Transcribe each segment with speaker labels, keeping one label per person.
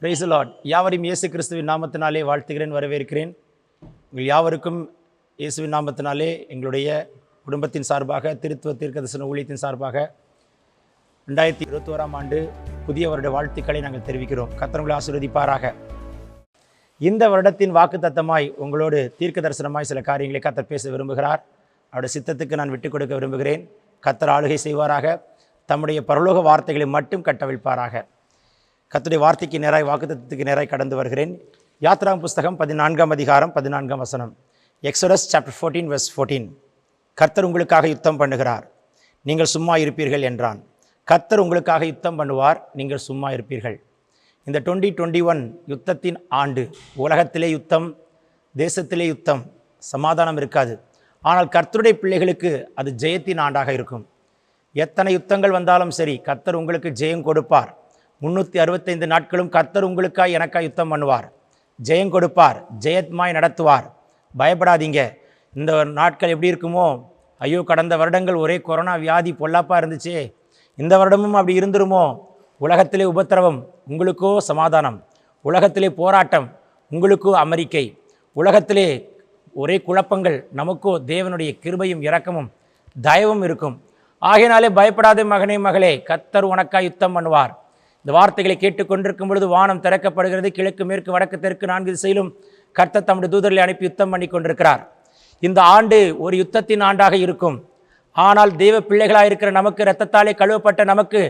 Speaker 1: Price Lord யாவரையும் இயேசு கிறிஸ்துவின் நாமத்தினாலே வாழ்த்துகிறேன் வரவேற்கிறேன். உங்கள் யாவருக்கும் இயேசுவின் நாமத்தினாலே எங்களுடைய குடும்பத்தின் சார்பாக திருத்துவ தீர்க்கதரிசன ஊழியத்தின் சார்பாக ரெண்டாயிரத்தி இருபத்தி ஓராம் ஆண்டு புதிய வருட வாழ்த்துக்களை நாங்கள் தெரிவிக்கிறோம். கத்தனங்களை ஆசீர்வதிப்பாராக. இந்த வருடத்தின் வாக்கு தத்தமாய் உங்களோடு தீர்க்க தரிசனமாய் சில காரியங்களை கத்தர் பேச விரும்புகிறார். அவருடைய சித்தத்துக்கு நான் விட்டுக் கொடுக்க விரும்புகிறேன். கத்தர் ஆளுகை செய்வாராக. தம்முடைய பரலோக வார்த்தைகளை மட்டும் கட்டவிழ்ப்பாராக. கத்துடைய வார்த்தைக்கு நேராய் வாக்குத்தத்துக்கு நேராய் கடந்து வருகிறேன். யாத்ராம் புஸ்தகம் பதினான்காம் அதிகாரம் பதினான்காம் வசனம். Exodus chapter fourteen verse fourteen. கர்த்தர் உங்களுக்காக யுத்தம் பண்ணுகிறார். நீங்கள் சும்மா இருப்பீர்கள் என்றான். கர்த்தர் உங்களுக்காக யுத்தம் பண்ணுவார் நீங்கள் சும்மா இருப்பீர்கள். இந்த டுவெண்ட்டி டுவெண்ட்டி ஒன் யுத்தத்தின் ஆண்டு உலகத்திலே யுத்தம் தேசத்திலே யுத்தம் சமாதானம் இருக்காது. ஆனால் கர்த்தருடைய பிள்ளைகளுக்கு அது ஜெயத்தின் ஆண்டாக இருக்கும். எத்தனை யுத்தங்கள் வந்தாலும் சரி கர்த்தர் உங்களுக்கு ஜெயம் கொடுப்பார். முன்னூற்றி அறுபத்தைந்து நாட்களும் கர்த்தர் உங்களுக்காய் எனக்காய் யுத்தம் பண்ணுவார். ஜெயம் கொடுப்பார். ஜெயத்மாய் நடத்துவார். பயப்படாதீங்க. இந்த நாட்கள் எப்படி இருக்குமோ? ஐயோ கடந்த வருடங்கள் ஒரே கொரோனா வியாதி பொல்லாப்பாக இருந்துச்சே. இந்த வருடமும் அப்படி இருந்துருமோ? உலகத்திலே உபத்திரவம் உங்களுக்கோ சமாதானம். உலகத்திலே போராட்டம் உங்களுக்கோ அமெரிக்கை. உலகத்திலே ஒரே குழப்பங்கள் நமக்கோ தேவனுடைய கிருபையும் இரக்கமும் தயவும் இருக்கும். ஆகையினாலே பயப்படாதே மகனே மகளே. கத்தர் உனக்காய் யுத்தம் பண்ணுவார். இந்த வார்த்தைகளை கேட்டுக்கொண்டிருக்கும் பொழுது வானம் திறக்கப்படுகிறது. கிழக்கு மேற்கு வடக்கு தெற்கு நான்கு திசையிலும் கர்த்த தம்முடைய தூதர்களை அனுப்பி யுத்தம் பண்ணி கொண்டிருக்கிறார். இந்த ஆண்டு ஒரு யுத்தத்தின் ஆண்டாக இருக்கும். ஆனால் தெய்வ பிள்ளைகளாக இருக்கிற நமக்கு இரத்தத்தாலே கழுவப்பட்ட நமக்கு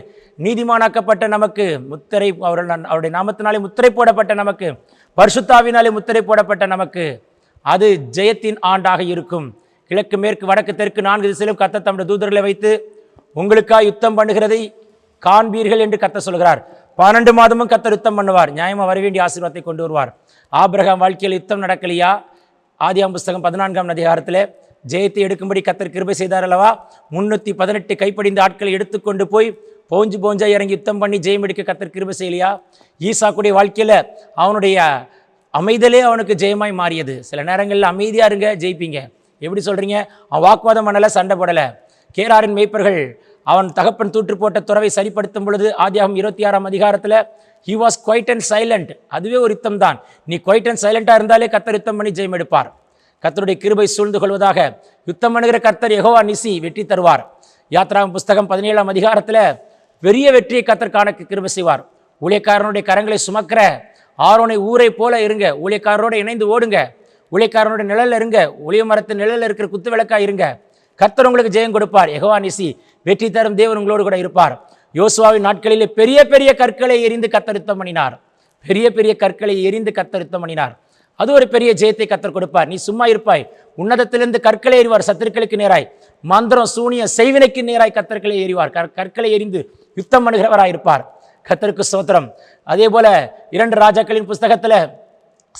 Speaker 1: நீதிமானாக்கப்பட்ட நமக்கு முத்திரை அவர்கள் அவருடைய நாமத்தினாலே முத்திரை போடப்பட்ட நமக்கு பரிசுத்தாவினாலே முத்திரை போடப்பட்ட நமக்கு அது ஜெயத்தின் ஆண்டாக இருக்கும். கிழக்கு மேற்கு வடக்கு தெற்கு நான்கு திசையிலும் கத்த தம்முடைய தூதர்களை வைத்து உங்களுக்காக யுத்தம் பண்ணுகிறதை காண்பீர்கள் என்று கத்த சொல்கிறார். பன்னெண்டு மாதமும் கத்தர் யுத்தம் பண்ணுவார். நியாயமாக வர வேண்டிய ஆசீர்வாதத்தை கொண்டு வருவார். ஆபிரகாம் வாழ்க்கையில் யுத்தம் நடக்கலையா? ஆதியாம் புஸ்தகம் பதினான்காம் அதிகாரத்தில் ஜெயத்தை எடுக்கும்படி கத்தர் கிருபை செய்தார் அல்லவா? முன்னூற்றி பதினெட்டு கைப்படிந்த ஆட்களை எடுத்துக்கொண்டு போய் போஞ்சு போஞ்சா இறங்கி யுத்தம் பண்ணி ஜெயம் எடுக்க கத்தர் கிருபை செய்யலையா? ஈசாக்குடைய வாழ்க்கையில் அவனுடைய அமைதலே அவனுக்கு ஜெயமாய் மாறியது. சில நேரங்களில் அமைதியாக இருங்க ஜெயிப்பீங்க. எப்படி சொல்கிறீங்க அவன் வாக்குவாதம் பண்ணலை சண்டை போடலை. கேராரின் மேய்ப்பர்கள் அவன் தகப்பன் தூற்று போட்ட துறவை சரிப்படுத்தும் பொழுது ஆதியாகம் இருபத்தி ஆறாம் அதிகாரத்தில் he was quiet and silent அதுவே ஒரு யுத்தம் தான் நீ குவைட் அண்ட் சைலண்டாக இருந்தாலே கத்தர் யுத்தம் பண்ணி ஜெயம் எடுப்பார். கத்தருடைய கிருபை சூழ்ந்து கொள்வதாக யுத்தம் பண்ணுகிற கர்த்தர் எகோவா நிசி வெற்றி தருவார். யாத்ராம் புஸ்தகம் பதினேழாம் அதிகாரத்தில் பெரிய வெற்றியை கத்தர் காண கிருபை செய்வார். ஊழியக்காரனுடைய கரங்களை சுமக்கிற ஆரோனை ஊரை போல இருங்க. ஊழியக்காரரோடு இணைந்து ஓடுங்க. ஊழியக்காரனுடைய நிழலில் இருங்க. ஒளிய மரத்து நிழலில் இருக்கிற குத்து விளக்காக இருங்க. கர்த்தர் உங்களுக்கு ஜெயம் கொடுப்பார். எகவானிசி வெற்றி தரும் தேவன் உங்களோடு கூட இருப்பார். யோசுவாவின் நாட்களிலே பெரிய பெரிய கற்களை எரிந்து கத்தரித்தம் பண்ணினார். பெரிய பெரிய கற்களை எரிந்து கத்தரித்தம் பண்ணினார். அது ஒரு பெரிய ஜெயத்தை கத்தர் கொடுப்பார். நீ சும்மா இருப்பாய். உன்னதத்திலிருந்து கற்களை எறிவார் சத்துருக்களுக்கு நேராய். மந்திரம் சூனிய செய்வினைக்கு நேராய் கத்தர்களை எறிவார் கற்- கற்களை எரிந்து யுத்தம் பண்ணுகிறவராய் இருப்பார். கத்தருக்கு சோத்திரம் அதே போல இரண்டு ராஜாக்களின் புஸ்தகத்தில்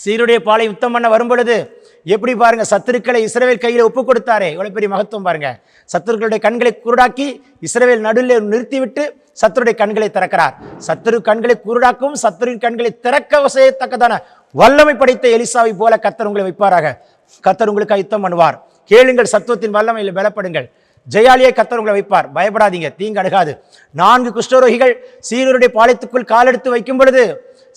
Speaker 1: சீருடைய பாலை யுத்தம் பண்ண வரும் பொழுது எப்படி பாருங்க சத்துருக்களை இஸ்ரேல் கையில் ஒப்பு கொடுத்தாரே. எவ்வளவு பெரிய மகத்துவம் பாருங்க. சத்துருக்களுடைய கண்களை குருடாக்கி இஸ்ரேல் நடுவில் நிறுத்திவிட்டு சத்துருடைய கண்களை திறக்கிறார். சத்துரு கண்களை குருடாக்கவும் சத்துருவின் கண்களை திறக்க செய்யத்தக்கதான வல்லமை படைத்த எலிசாவை போல கத்தர் உங்களை வைப்பாராக. கத்தர் உங்களுக்கு யுத்தம் பண்ணுவார். கேளுங்கள் சத்துவத்தின் வல்லமையில் பலப்படுங்கள். ஜெயாலியை கத்தர் உங்களை வைப்பார். பயப்படாதீங்க தீங்கு அணுகாது. நான்கு குஷ்டரோகிகள் சீரருடைய பாளையத்துக்குள் காலெடுத்து வைக்கும் பொழுது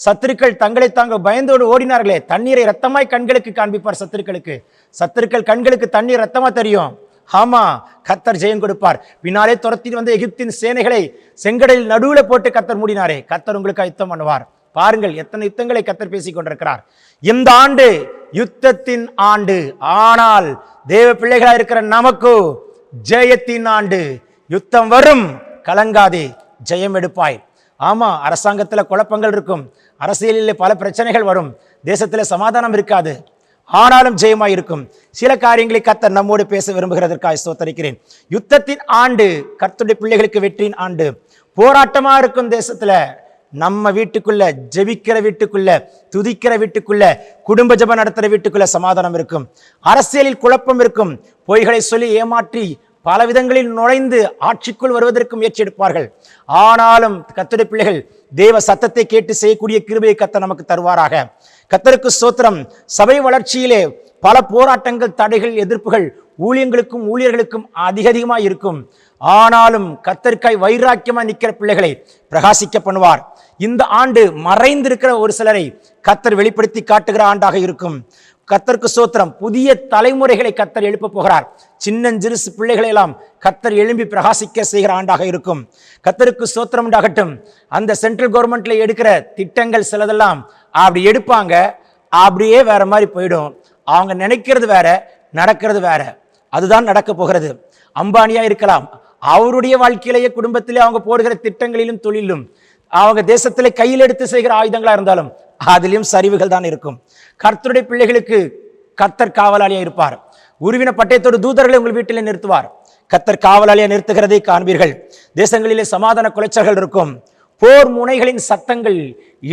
Speaker 1: சத்துருக்கள் தங்களை தாங்க பயந்தோடு ஓடினார்களே. தண்ணீரை ரத்தமாய் கண்களுக்கு காண்பிப்பார் சத்துருக்களுக்கு. சத்துருக்கள் கண்களுக்கு தண்ணீர் ரத்தமாக தெரியும். ஆமா கத்தர் ஜெயம் கொடுப்பார். பின்னாலே துரத்தி வந்த எகிப்தின் சேனைகளை செங்கடலில் நடுவில் போட்டு கத்தர் மூடினாரே. கத்தர் உங்களுக்கு யுத்தம் பண்ணுவார். பாருங்கள் எத்தனை யுத்தங்களை கத்தர் பேசிக் கொண்டிருக்கிறார். இந்த ஆண்டு யுத்தத்தின் ஆண்டு. ஆனால் தேவ பிள்ளைகளா இருக்கிற நமக்கு ஜெயத்தின் ஆண்டு. யுத்தம் வரும். கலங்காதே ஜெயம் எடுப்பாய். ஆமாம் அரசாங்கத்தில் குழப்பங்கள் இருக்கும். அரசியலில் பல பிரச்சனைகள் வரும். தேசத்தில் சமாதானம் இருக்காது. ஆனாலும் ஜெயமாக இருக்கும். சில காரியங்களை கத்தர் நம்மோடு பேச விரும்புகிறதற்காக சோத்தரிக்கிறேன் யுத்தத்தின் ஆண்டு கர்த்தருடைய பிள்ளைகளுக்கு வெற்றியின் ஆண்டு. போராட்டமாக இருக்கும் தேசத்தில் நம்ம வீட்டுக்குள்ள ஜெபிக்கிற வீட்டுக்குள்ள துதிக்கிற வீட்டுக்குள்ள குடும்ப ஜபம் நடத்துகிற வீட்டுக்குள்ள சமாதானம் இருக்கும். அரசியலில் குழப்பம் இருக்கும். பொய்களை சொல்லி ஏமாற்றி பல விதங்களில் நுழைந்து ஆட்சிக்குள் வருவதற்கு முயற்சி எடுப்பார்கள். ஆனாலும் கத்தடி பிள்ளைகள் தேவ சத்தத்தை கேட்டு செய்யக்கூடிய கிருபையை கத்த நமக்கு தருவாராக. கத்தருக்கு சோத்திரம் சபை வளர்ச்சியிலே பல போராட்டங்கள் தடைகள் எதிர்ப்புகள் ஊழியங்களுக்கும் ஊழியர்களுக்கும் அதிக அதிகமாக இருக்கும். ஆனாலும் கத்தர்க்காய் வைராக்கியமாக நிற்கிற பிள்ளைகளை பிரகாசிக்க பண்ணுவார். இந்த ஆண்டு மறைந்திருக்கிற ஒரு சிலரை கத்தர் வெளிப்படுத்தி காட்டுகிற ஆண்டாக இருக்கும். கத்தருக்கு சோத்திரம் புதிய தலைமுறைகளை கத்தர் எழுப்ப போகிறார். சின்னஞ்சிறு பிள்ளைகளை எல்லாம் கத்தர் எழும்பி பிரகாசிக்க செய்கிற ஆண்டாக இருக்கும். கத்தருக்கு சோத்திரம் உண்டாகட்டும். அந்த சென்ட்ரல் கவர்மெண்ட்ல எடுக்கிற திட்டங்கள் சிலதெல்லாம் அப்படி எடுப்பாங்க. அப்படியே வேற மாதிரி போயிடும். அவங்க நினைக்கிறது வேற நடக்கிறது வேற. அதுதான் நடக்க போகிறது. அம்பானியா இருக்கலாம். அவருடைய வாழ்க்கையிலேயே குடும்பத்திலே அவங்க போடுகிற திட்டங்களிலும் தொழிலும் அவங்க தேசத்திலே கையில் எடுத்து செய்கிற ஆயுதங்களா இருந்தாலும் அதுலேயும் சரிவுகள் தான் இருக்கும். கர்த்தருடைய பிள்ளைகளுக்கு கர்த்தர் காவலாளியா இருப்பார். உருவின பட்டயத்தோடு தூதர்களை உங்கள் வீட்டிலே நிறுத்துவார். கத்தர் காவலாளியாக நிறுத்துகிறதை காண்பீர்கள். தேசங்களிலே சமாதான குலைச்சல்கள் இருக்கும். போர் முனைகளின் சத்தங்கள்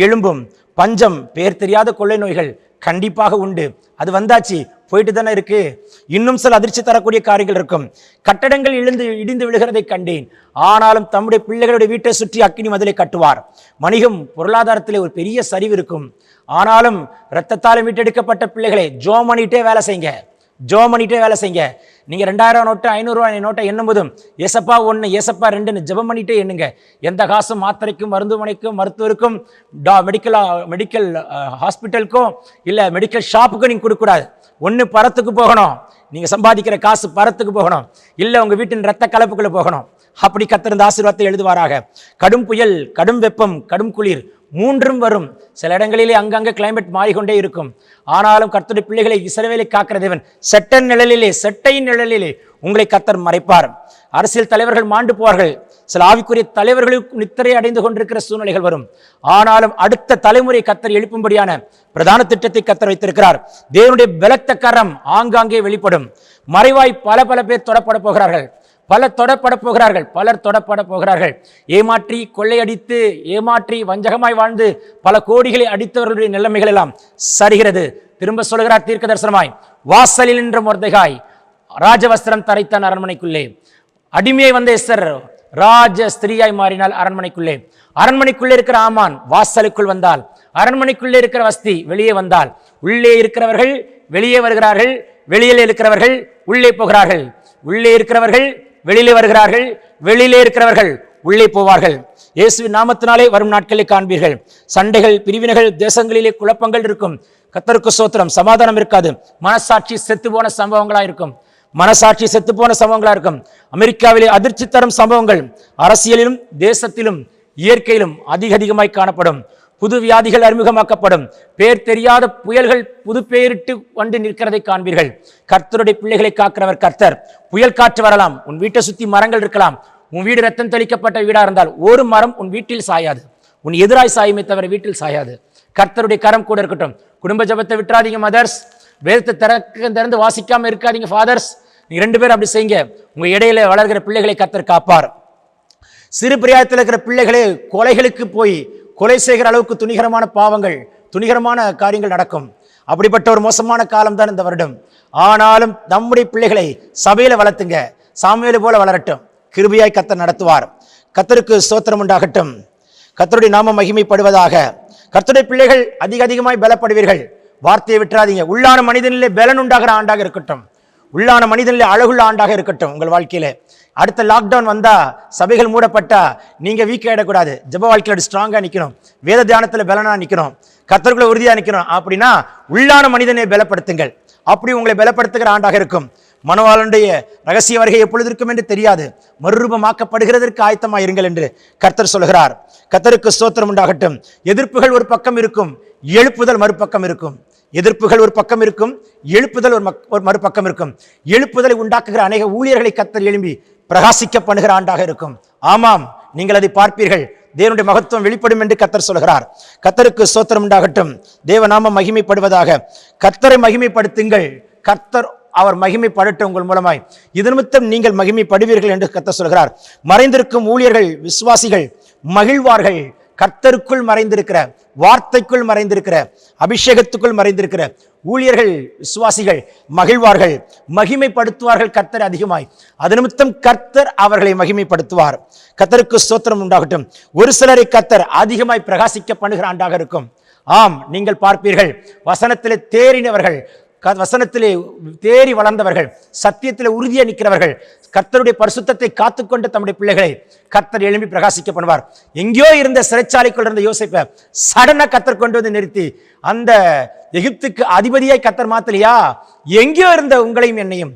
Speaker 1: எழும்பும். பஞ்சம் பேர் தெரியாத கொள்ளை நோய்கள் கண்டிப்பாக உண்டு. அது வந்தாச்சு. போயிட்டு தானே இருக்கு. இன்னும் சில அதிர்ச்சி தரக்கூடிய காரியங்கள் இருக்கும். கட்டடங்கள் இழுந்து இடிந்து விழுகிறதை கண்டேன். ஆனாலும் தம்முடைய பிள்ளைகளுடைய வீட்டை சுற்றி அக்கினி மதிலை கட்டுவார். வணிகம் பொருளாதாரத்திலே ஒரு பெரிய சரிவு இருக்கும். ஆனாலும் இரத்தத்தாலும் வீட்டெடுக்கப்பட்ட பிள்ளைகளை ஜோ பண்ணிட்டே வேலை செய்யுங்க. ஜோ பண்ணிட்டே வேலை செய்யுங்க. நீங்க ரெண்டாயிரம் நோட்டு ஐநூறுரூவா நோட்டை எண்ணும்போதும் ஏசப்பா ஒன்று ஏசப்பா ரெண்டுன்னு ஜெபம் பண்ணிட்டே எண்ணுங்க. எந்த காசும் மாத்திரைக்கும் மருந்துமனைக்கும் மருத்துவருக்கும் டா மெடிக்கல் மெடிக்கல் ஹாஸ்பிட்டலுக்கும் இல்லை மெடிக்கல் ஷாப்புக்கும் நீங்கள் கொடுக்கக்கூடாது. ஒன்று பரத்துக்கு போகணும். நீங்கள் சம்பாதிக்கிற காசு பரத்துக்கு போகணும். இல்லை உங்கள் வீட்டின் ரத்த கலப்புக்குள்ளே போகணும். அப்படி கத்திருந்த ஆசீர்வாதத்தை எழுதுவாராக. கடும் புயல் கடும் வெப்பம் கடும் குளிர் மூன்றும் வரும். சில இடங்களிலே அங்கங்கே கிளைமேட் மாறிக்கொண்டே இருக்கும். ஆனாலும் கர்த்தருடைய பிள்ளைகளை இசைவேலை காக்கிற தேவன் செட்ட நிழலிலே செட்டையின் நிழலிலே உங்களை கத்தர் மறைப்பார். அரசியல் தலைவர்கள் மாண்டு போவார்கள். சில ஆவிக்குரிய தலைவர்களுக்கு நித்திரை அடைந்து கொண்டிருக்கிற சூழ்நிலைகள் வரும். ஆனாலும் அடுத்த தலைமுறை கத்தர் எழுப்பும்படியான பிரதான திட்டத்தை கத்தர் வைத்திருக்கிறார். தேவனுடைய பலத்த கரம் ஆங்காங்கே வெளிப்படும். மறைவாய் பல பல பேர் தொடப்பட போகிறார்கள். பல தொடப்பட போகிறார்கள் பலர் தொடப்பட போகிறார்கள். ஏமாற்றி கொள்ளையடித்து ஏமாற்றி வஞ்சகமாய் வாழ்ந்து பல கோடிகளை அடித்தவர்களுடைய நிலைமைகள் எல்லாம் சரிகிறது. திரும்ப சொல்கிறார் தீர்க்க தரிசனமாய் வாசலில் நின்ற முர்தகாய் ராஜவஸ்திரம் தரைத்தான் அரண்மனைக்குள்ளே. அடிமையை வந்த எஸ்தர் ராஜ ஸ்திரீயாய் மாறினால் அரண்மனைக்குள்ளே. அரண்மனைக்குள்ளே இருக்கிற ஆமான் வாசலுக்குள் வந்தால் அரண்மனைக்குள்ளே இருக்கிற வஸ்தி வெளியே வந்தால் உள்ளே இருக்கிறவர்கள் வெளியே வருகிறார்கள் வெளியில் இருக்கிறவர்கள் உள்ளே போகிறார்கள். உள்ளே இருக்கிறவர்கள் வெளியிலே வருகிறார்கள் வெளியிலே இருக்கிறவர்கள் உள்ளே போவார்கள். இயேசுவின் நாமத்தினாலே வரும் நாட்களை காண்பீர்கள். சண்டைகள் பிரிவினைகள் தேசங்களிலே குழப்பங்கள் இருக்கும். கத்தருக்கு சோத்திரம் சமாதானம் இருக்காது. மனசாட்சி செத்து போன சம்பவங்களா இருக்கும். மனசாட்சி செத்து போன சம்பவங்களா இருக்கும். அமெரிக்காவிலே அதிர்ச்சி தரும் சம்பவங்கள் அரசியலிலும் தேசத்திலும் இயற்கையிலும் அதிக அதிகமாய் காணப்படும். புது வியாதிகள் அறிமுகமாக்கப்படும். பேர் தெரியாத புயல்கள் புது பெயரிட்டு வந்து நிற்கிறதை காண்பீர்கள். கர்த்தருடைய பிள்ளைகளை காக்கிறவர் கர்த்தர். புயல் காற்று வரலாம். உன் வீட்டை சுத்தி மரங்கள் இருக்கலாம். உன் வீடு ரத்தம் தெளிக்கப்பட்ட வீடா இருந்தால் ஒரு மரம் உன் வீட்டில் சாயாது. உன் எதிராய் சாயுமே தவிர வீட்டில் சாயாது. கர்த்தருடைய கரம் கூட இருக்கட்டும். குடும்ப ஜபத்தை விட்டுறாதீங்க மதர்ஸ் வேதத்தை திறக்க திறந்து வாசிக்காம இருக்காதீங்க ஃபாதர்ஸ் நீங்க ரெண்டு பேரும் அப்படி செய்யுங்க. உங்க இடையில வளர்கிற பிள்ளைகளை கர்த்தர் காப்பார். சிறு பிரியாயத்தில் இருக்கிற பிள்ளைகளே கொலைகளுக்கு போய் கொலை செய்கிற அளவுக்கு துணிகரமான பாவங்கள் துணிகரமான காரியங்கள் நடக்கும். அப்படிப்பட்ட ஒரு மோசமான காலம் தான் இந்த வருடம். ஆனாலும் நம்முடைய பிள்ளைகளை சபையில் வளர்த்துங்க. சாமியில் போல வளரட்டும். கிருபியாய் கத்தர் நடத்துவார். கத்தருக்கு ஸ்தோத்திரம் உண்டாகட்டும். கத்தருடைய நாம மகிமைப்படுவதாக. கர்த்தருடைய பிள்ளைகள் அதிக அதிகமாய் பலப்படுவீர்கள். வார்த்தையை விட்டுறாதீங்க. உள்ளான மனிதனிலே பலன் உண்டாகிற ஆண்டாக இருக்கட்டும். உள்ளான மனிதனிலே அழகுள்ள ஆண்டாக இருக்கட்டும் உங்கள் வாழ்க்கையில. அடுத்த லாக்டவுன் வந்தால் சபைகள் மூடப்பட்டால் நீங்கள் வீக் ஆகிடக்கூடாது ஜெப வாழ்க்கையில் ஸ்ட்ராங்காக நிற்கணும் வேத தியானத்தில் பலனாக நிற்கணும் கத்தர்களை உறுதியாக நிற்கணும் அப்படின்னா உள்ளான மனிதனை பலப்படுத்துங்கள். அப்படி உங்களை பலப்படுத்துகிற ஆண்டாக இருக்கும். மனவாளனுடைய ரகசிய வருகை எப்பொழுது இருக்கும் என்று தெரியாது. மறுரூபமாக்கப்படுகிறதற்கு ஆயத்தமாக இருங்கள் என்று கர்த்தர் சொல்கிறார். கர்த்தருக்கு ஸ்தோத்திரம் உண்டாகட்டும். எதிர்ப்புகள் ஒரு பக்கம் இருக்கும். எழுப்புதல் மறுபக்கம் இருக்கும். எதிர்ப்புகள் ஒரு பக்கம் இருக்கும். எழுப்புதல் ஒரு மக்- ஒரு மறுபக்கம் இருக்கும். எழுப்புதலை உண்டாக்குகிற அநேக ஊழியர்களை கத்தர் எழும்பி பிரகாசிக்கப்படுகிற ஆண்டாக இருக்கும். ஆமாம் நீங்கள் அதை பார்ப்பீர்கள். தேவனுடைய மகத்துவம் வெளிப்படும் என்று கத்தர் சொல்கிறார். கத்தருக்கு சோத்திரம் உண்டாகட்டும். தேவநாமம் மகிமைப்படுவதாக. கத்தரை மகிமைப்படுத்துங்கள். கத்தர் அவர் மகிமைப்படட்டும் உங்கள் மூலமாய். இது நிமித்தம் நீங்கள் மகிமைப்படுவீர்கள் என்று கத்தர் சொல்கிறார். மறைந்திருக்கும் ஊழியர்கள் விசுவாசிகள் மகிழ்வார்கள். கர்த்தருக்குள் மறைந்திருக்கிற வார்த்தைக்குள் மறைந்திருக்கிற அபிஷேகத்துக்குள் மறைந்திருக்கிற ஊழியர்கள் விசுவாசிகள் மகிழ்வார்கள் மகிமைப்படுத்துவார்கள் கர்த்தர் அதிகமாய். அது நிமித்தம் கர்த்தர் அவர்களை மகிமைப்படுத்துவார். கர்த்தருக்கு ஸ்தோத்திரம் உண்டாகட்டும். ஒரு சிலரை கர்த்தர் அதிகமாய் பிரகாசிக்க பண்ணுகிற ஆண்டாக இருக்கும். ஆம் நீங்கள் பார்ப்பீர்கள். வசனத்திலே தேறினவர்கள் வசனத்திலே தேறி வளர்ந்தவர்கள் சத்தியத்தில் உறுதியாக நிற்கிறவர்கள் கர்த்தருடைய பரிசுத்தத்தை காத்துக்கொண்டு தம்முடைய பிள்ளைகளை கர்த்தர் எழும்பி பிரகாசிக்க பண்ணுவார். எங்கேயோ இருந்த சிறைச்சாலைக்குள் இருந்த யோசிப்பை சடனா கர்த்தர் கொண்டு வந்து நிறுத்தி அந்த எகிப்துக்கு அதிபதியாய் கத்தர் மாத்தலையா? எங்கேயோ இருந்த உங்களையும் என்னையும்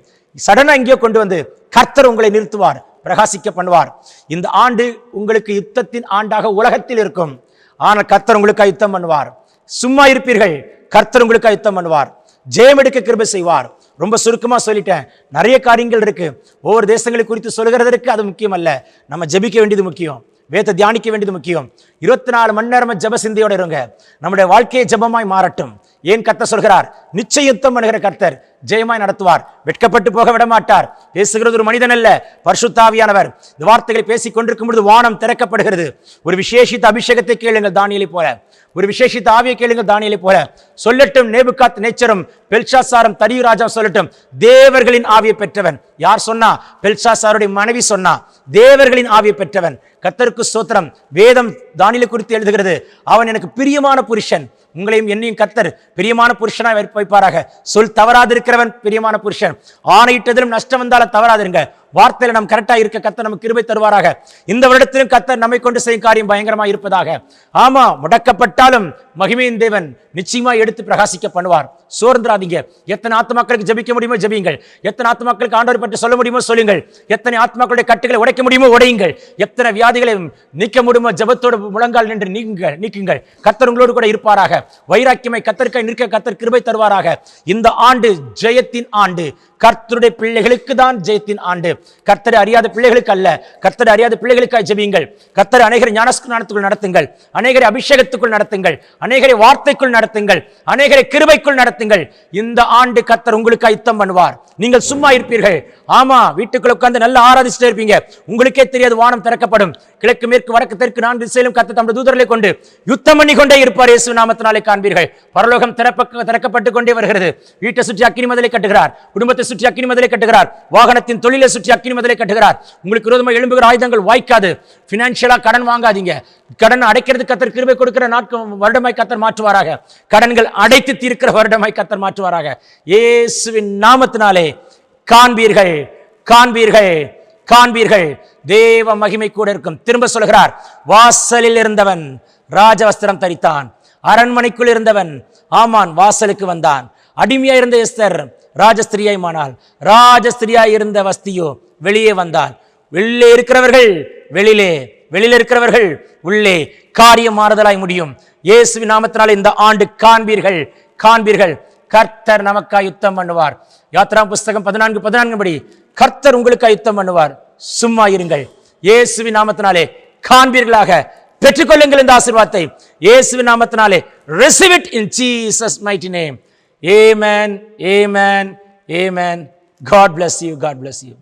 Speaker 1: சடனாக எங்கேயோ கொண்டு வந்து கர்த்தர் உங்களை நிறுத்துவார் பிரகாசிக்க பண்ணுவார். இந்த ஆண்டு உங்களுக்கு யுத்தத்தின் ஆண்டாக உலகத்தில் இருக்கும். ஆனால் கர்த்தர் உங்களுக்கு யுத்தம் பண்ணுவார். சும்மா இருப்பீர்கள் கர்த்தர் உங்களுக்கு யுத்தம் பண்ணுவார். ஜெயம் எடுக்க கிருபை செய்வார். ரொம்ப சுருக்கமா சொல்லிட்டேன். நிறைய காரியங்கள் இருக்கு. ஒவ்வொரு தேசங்களை குறித்து சொல்கிறதற்கு அது முக்கியம் அல்ல நம்ம ஜெபிக்க வேண்டியது முக்கியம். வேத தியானிக்க வேண்டியது முக்கியம். இருபத்தி நாலு மணி நேரமா ஜெப சிந்தையோட இருங்க. நம்முடைய வாழ்க்கையை ஜெபமாய் மாறட்டும். ஏன் கர்த்தர் சொல்கிறார்? நிச்சயுத்தம் பண்ணுகிற கர்த்தர். ஜெயமாய் நடத்துவார். வெட்கப்பட்டு போக விட மாட்டார் பேசுகிறது ஒரு மனிதன் அல்ல பர்சுத்தாவியானவர். இந்த வார்த்தைகளை பேசிக் கொண்டிருக்கும் பொழுது வானம் திறக்கப்படுகிறது. ஒரு விசேஷித்த அபிஷேகத்தை கேளுங்கள் தானியலை போல. ஒரு விசேஷித்த ஆவியை கேளுங்கள் தானியலை போல. சொல்லட்டும் நேபுகாத் நேச்சரும் பெல்ஷாசாரம் தரியு ராஜா சொல்லட்டும் தேவர்களின் ஆவியை பெற்றவன். யார் சொன்னா? பெல்ஷாசாருடைய மனைவி சொன்னா. தேவர்களின் ஆவியை பெற்றவன். கத்தருக்கு சோத்திரம் வேதம் தானியலை குறித்து எழுதுகிறது. அவன் எனக்கு பிரியமான புருஷன். உங்களையும் என்னையும் கத்தர் பிரியமான புருஷனாக வைப்பாராக. சொல் தவறாதிருக்கிறவன் பிரியமான புருஷன். ஆணையிட்டதிலும் நஷ்டம் வந்தாலும் தவறாதிருங்க. வார்த்தையில நம் கரெக்டா இருக்க கத்த நமக்கு கிருபை தருவாராக. இந்த வருடத்திலும் கத்த நம்மை கொண்டு செய்யும் காரியம் பயங்கரமா இருப்பதாக. ஆமா முடக்கப்பட்டாலும் மகிமையின் தேவன் நிச்சயமா எடுத்து பிரகாசிக்க பண்ணுவார். சோர்ந்துராதீங்க. எத்தனை ஆத்மாக்களுக்கு ஜெபிக்க முடியுமோ ஜெபியுங்கள். எத்தனை ஆத்மாக்களுக்கு ஆண்டவர் பற்றி சொல்ல முடியுமோ சொல்லுங்கள். எத்தனை ஆத்மாக்களுடைய கட்டுகளை உடைக்க முடியுமோ உடையுங்கள். எத்தனை வியாதிகளை நீக்க முடியுமோ ஜெபத்தோடு முழங்கால் நின்று நீக்குங்கள் நீக்குங்கள். கத்தர் உங்களோடு கூட இருப்பாராக. வைராக்கியமை கத்தர்க்காய் நிற்க கத்தர் கிருபை தருவாராக. இந்த ஆண்டு ஜெயத்தின் ஆண்டு கர்த்தருடைய பிள்ளைகளுக்கு தான் ஜெயத்தின் ஆண்டு. கர்த்தரை அறியாத பிள்ளைகளுக்கு அல்ல கர்த்தரை அறியாத பிள்ளைகளுக்காக ஜெபியுங்கள். கர்த்தரை அநேகரை ஞானஸ்நானத்துக்குள் நடத்துங்கள். அநேகரை அபிஷேகத்துக்குள் நடத்துங்கள். அநேகரை வார்த்தைக்குள் நடத்துங்கள். அநேகரை கிருபைக்குள் நடத்துங்கள். இந்த ஆண்டு கர்த்தர் உங்களுக்கு யுத்தம் பண்ணுவார். நீங்கள் சும்மா இருப்பீர்கள். ஆமா வீட்டுக்குள்ள உட்கார்ந்து நல்லா ஆராதிச்சுட்டே இருப்பீங்க. உங்களுக்கே தெரியாது வானம் திறக்கப்படும். கிழக்கு மேற்கு வடக்கு தெற்கு நான்கு திசையிலும் கத்த தம்முடைய தூதர்களை கொண்டு யுத்தம் பண்ணி கொண்டே இருப்பார் இயேசு நாமத்தினாலே காண்பீர்கள். பரலோகம் திறப்ப திறக்கப்பட்டு கொண்டே வருகிறது. வீட்டை சுற்றி அக்கினி மதலை கட்டுகிறார். குடும்பத்தை சுற்றி அக்கினி மதலை கட்டுகிறார். வாகனத்தின் தொழிலை சுற்றி அக்கினி மதலை கட்டுகிறார். உங்களுக்கு விரோதமாக எழும்புகிற ஆயுதங்கள் வாய்க்காது. பினான்சியலா கடன் வாங்காதீங்க. கடன் அடைக்கிறது கத்தர் கிருபை கொடுக்கிற நாட்கள் வருடமாய் கத்தர் மாற்றுவாராக. கடன்கள் அடைத்து தீர்க்கிற வருடமாய் கத்தர் மாற்றுவாராக. இயேசுவின் நாமத்தினாலே காண்பீர்கள். காண்பீர்கள். காண்பீர்கள். தேவ மகிமை கூட இருக்கும். திரும்ப சொல்கிறார். வாசலில் இருந்தவன் ராஜவஸ்திரம் தரித்தான். அரண்மனைக்குள் இருந்தவன் ஆமான் வாசலுக்கு வந்தான். அடிமையா இருந்த எஸ்தர் ராஜஸ்திரியாய்மானாள் ராஜஸ்திரியாய் இருந்த வஸ்தியோ வெளியே வந்தாள் வெளியே இருக்கிறவர்கள் வெளியிலே வெளியில இருக்கிறவர்கள் உள்ளே காரியம் மாறுதலாய் முடியும். இயேசுவின் நாமத்தினால் இந்த ஆண்டு காண்பீர்கள் காண்பீர்கள். கர்த்தர் நமக்காய் யுத்தம் பண்ணுவார். யாத்ரா புஸ்தகம் பதினான்கு பதினான்கு படி கர்த்தர் உங்களுக்காய் யுத்தம் பண்ணுவார். சும்மா இருங்கள். இயேசுவின் நாமத்தினாலே காண்பீர்களாக. பெற்றுக்கொள்ளுங்கள் இந்த ஆசீர்வாதத்தை. இயேசுவின் நாமத்தினாலே receive in in Jesus mighty amen amen amen. God bless you god bless you